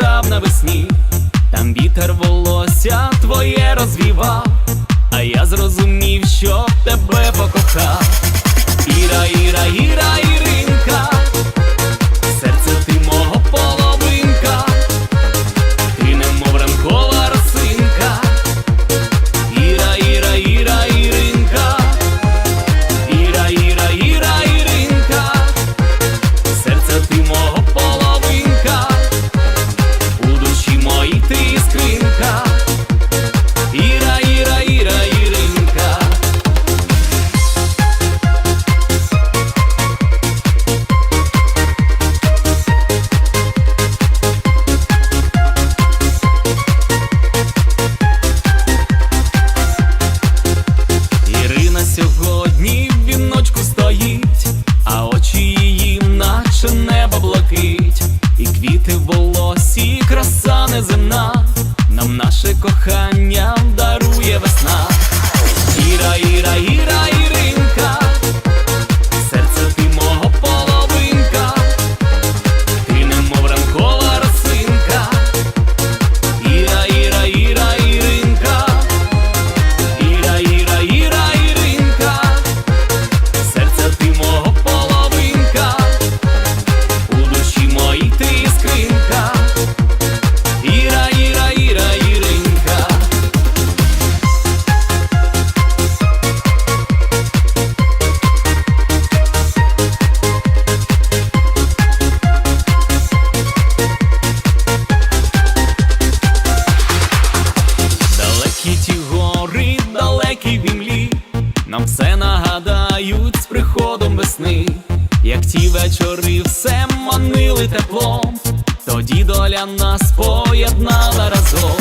грав навесні, там вітер волосся твоє розвівав, а я зрозумів, що тебе покохав. Ті гори далекі вімлі, нам все нагадають з приходом весни, як ті вечори все манили теплом, тоді доля нас поєднала разом.